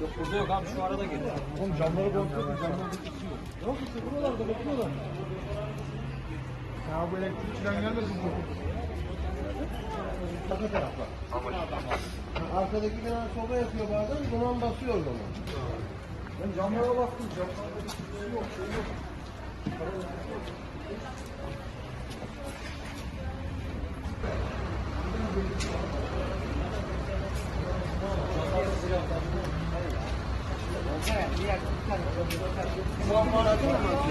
Yok burada yok abi şu arada geliyor. Oğlum camları bozdurdum, camları tutuyor. Yok işte buralarda bakıyorlar. Ya bu elektrikçiden gelmesin bu. Arka tarafta. Arkadaki bina soba yapıyor bazen, duman basıyor o zaman. Ben camlara baktım, camlarda bir şey yok, şey yok.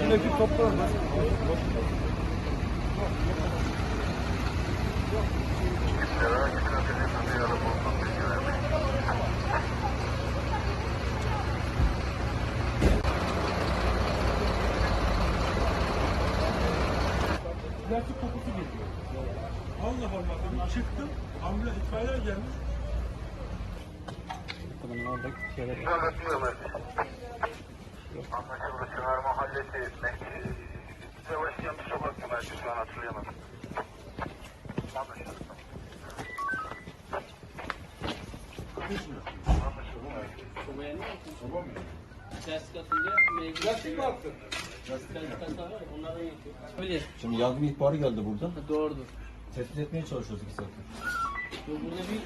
Yine toplarım. Plastik kokusu geliyor. Allah Allah dedim çıktım. Ambulans itfaiye gelmiş. Bakalım oradaki şeyler. Anlaşıldı. Çınar Mahallesi. Sebastian bir sokak güvenci şu an hatırlayamadım. Anlaşıldı. Sobaya ne yapıyorsun? Plastik atınca mecbur. Plastik mi attın? Plastik atınca var onlardan yapıyor. Öyle. Şimdi yangın ihbarı geldi burada. Ha, Doğrudur. Tespit etmeye çalışıyoruz iki saattir. Yok, Burada bir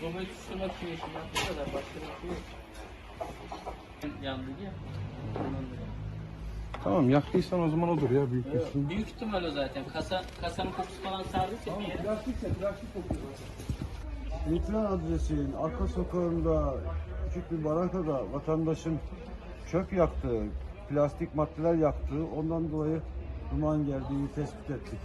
sobayı tutuşturmak için yeşil yaptığı kadar başka bir şey yok. Yandı ya. Ondan dolayı. Tamam yaktıysan o zaman odur ya büyük Evet, Büyük ihtimal o zaten. Kasa, kasanın kokusu falan sardıysa bir yere. Plastikse plastik kokuyor zaten. Mitran adresinin arka sokağında küçük bir barakada vatandaşın çöp yaktığı, plastik maddeler yaktığı ondan dolayı duman geldiğini tespit ettik.